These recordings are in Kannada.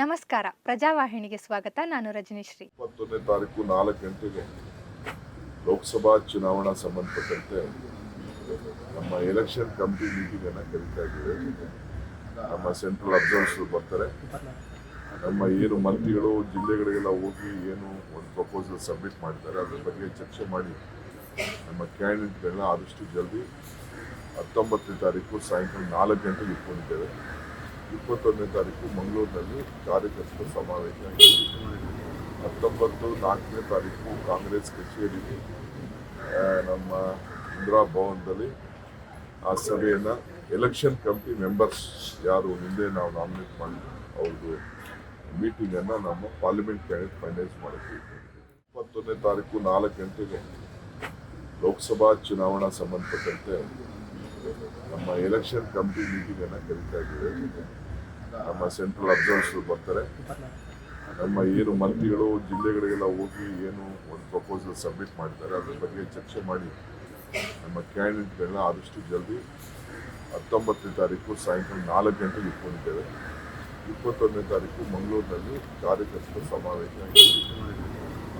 ನಮಸ್ಕಾರ. ಪ್ರಜಾವಾಹಿನಿಗೆ ಸ್ವಾಗತ. ನಾನು ರಜನೀಶ್ರೀ. ಇಪ್ಪತ್ತೊಂದನೇ ತಾರೀಕು ನಾಲ್ಕು ಗಂಟೆಗೆ ಲೋಕಸಭಾ ಚುನಾವಣಾ ಸಂಬಂಧಪಟ್ಟಂತೆ ನಮ್ಮ ಎಲೆಕ್ಷನ್ ಕಮಿಟಿ ಮೀಟಿಂಗ್ ಅನ್ನ ಕರೀತಾ ಇದ್ದೀವಿ. ನಮ್ಮ ಸೆಂಟ್ರಲ್ ಅಬ್ಸರ್ವರ್ಸ್ ಬರ್ತಾರೆ. ನಮ್ಮ ಏನು ಮಂತ್ರಿಗಳು ಜಿಲ್ಲೆಗಳಿಗೆಲ್ಲ ಹೋಗಿ ಏನು ಒಂದು ಪ್ರಪೋಸಲ್ ಸಬ್ಮಿಟ್ ಮಾಡಿದ್ದಾರೆ, ಅದ್ರ ಬಗ್ಗೆ ಚರ್ಚೆ ಮಾಡಿ ನಮ್ಮ ಕ್ಯಾಂಡಿಡೇಟ್ಗಳನ್ನ ಆದಷ್ಟು ಜಲ್ದಿ ಹತ್ತೊಂಬತ್ತನೇ ತಾರೀಕು ಸಾಯಂಕಾಲ ನಾಲ್ಕು ಗಂಟೆಗೆ ಇಟ್ಕೊಂಡಿದ್ದೇವೆ. ಇಪ್ಪತ್ತೊಂದನೇ ತಾರೀಕು ಮಂಗಳೂರಿನಲ್ಲಿ ಕಾರ್ಯಕರ್ತರ ಸಮಾವೇಶ. ಹತ್ತೊಂಬತ್ತು, ನಾಲ್ಕನೇ ತಾರೀಕು ಕಾಂಗ್ರೆಸ್ ಕಚೇರಿಯಲ್ಲಿ ನಮ್ಮ ಇಂದಿರಾ ಭವನದಲ್ಲಿ ಆ ಸಭೆಯನ್ನು ಎಲೆಕ್ಷನ್ ಕಮಿಟಿ ಮೆಂಬರ್ಸ್ ಯಾರು ಮುಂದೆ ನಾವು ನಾಮಿನೇಟ್ ಮಾಡಿ ಅವ್ರದ್ದು ಮೀಟಿಂಗನ್ನು ನಮ್ಮ ಪಾರ್ಲಿಮೆಂಟ್ ಕ್ಯಾಂಡಿಡೇಟ್ ಫೈನಲೈಸ್ ಮಾಡಿದ್ವಿ ಇಪ್ಪತ್ತೊಂದನೇ ತಾರೀಕು ನಾಲ್ಕು ಗಂಟೆಗೆ ಲೋಕಸಭಾ ಚುನಾವಣಾ ಸಂಬಂಧಪಟ್ಟಂತೆ ನಮ್ಮ ಎಲೆಕ್ಷನ್ ಕಮಿಟಿ ಮೀಟಿಂಗನ್ನು ಕರೀತಾ ಇದ್ದೀವಿ ನಮ್ಮ ಸೆಂಟ್ರಲ್ ಅಬ್ಸರ್ವರ್ಸ್ ಬರ್ತಾರೆ ನಮ್ಮ ಏನು ಮಂತ್ರಿಗಳು ಜಿಲ್ಲೆಗಳಿಗೆಲ್ಲ ಹೋಗಿ ಏನು ಒಂದು ಪ್ರಪೋಸಲ್ ಸಬ್ಮಿಟ್ ಮಾಡಿದ್ದಾರೆ ಅದ್ರ ಬಗ್ಗೆ ಚರ್ಚೆ ಮಾಡಿ ನಮ್ಮ ಕ್ಯಾಂಡಿಡೇಟ್ಗಳನ್ನ ಆದಷ್ಟು ಜಲ್ದಿ ಹತ್ತೊಂಬತ್ತನೇ ತಾರೀಕು ಸಾಯಂಕಾಲ ನಾಲ್ಕು ಗಂಟೆಗೆ ಇಟ್ಕೊಂಡಿದ್ದೇವೆ ಇಪ್ಪತ್ತೊಂದನೇ ತಾರೀಕು ಮಂಗಳೂರಿನಲ್ಲಿ ಕಾರ್ಯಕರ್ತರ ಸಮಾವೇಶ.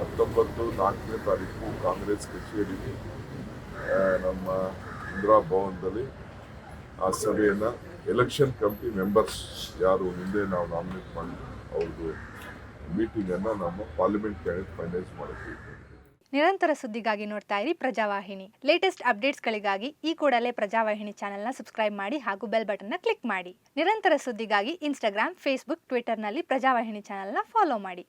ಹತ್ತೊಂಬತ್ತು ನಾಲ್ಕನೇ ತಾರೀಕು ಕಾಂಗ್ರೆಸ್ ಆ, ನಮ್ಮ ಇಂದಿರಾ ಭವನದಲ್ಲಿ ಆ ಸಭೆಯನ್ನು ಎಲೆಕ್ಷನ್ ಕಮಿಟಿ ಮೆಂಬರ್ಸ್ ಯಾರು ಮುಂದೆ ನಾವು ನಾಮಿನೇಟ್ ಮಾಡಿ ಅವ್ರದ್ದು ಮೀಟಿಂಗನ್ನು ನಮ್ಮ ಪಾರ್ಲಿಮೆಂಟ್ ಕ್ಯಾಂಡಿಡೇಟ್ ಫೈನಲೈಸ್ ಮಾಡಿದ್ವಿ ನಿರಂತರ ಸುದ್ದಿಗಾಗಿ ನೋಡ್ತಾ ಇರಿ ಪ್ರಜಾವಾಹಿನಿ. ಲೇಟೆಸ್ಟ್ ಅಪ್ಡೇಟ್ಸ್ಗಳಿಗಾಗಿ ಈ ಕೂಡಲೇ ಪ್ರಜಾವಾಹಿನಿ ಚಾನೆಲ್ನ ಸಬ್ಸ್ಕ್ರೈಬ್ ಮಾಡಿ ಹಾಗೂ ಬೆಲ್ ಬಟನ್ನ ಕ್ಲಿಕ್ ಮಾಡಿ. ನಿರಂತರ ಸುದ್ದಿಗಾಗಿ ಇನ್ಸ್ಟಾಗ್ರಾಮ್ ಫೇಸ್ಬುಕ್ ಟ್ವಿಟರ್ನಲ್ಲಿ ಪ್ರಜಾವಾಹಿನಿ ಚಾನೆಲ್ನ ಫಾಲೋ ಮಾಡಿ.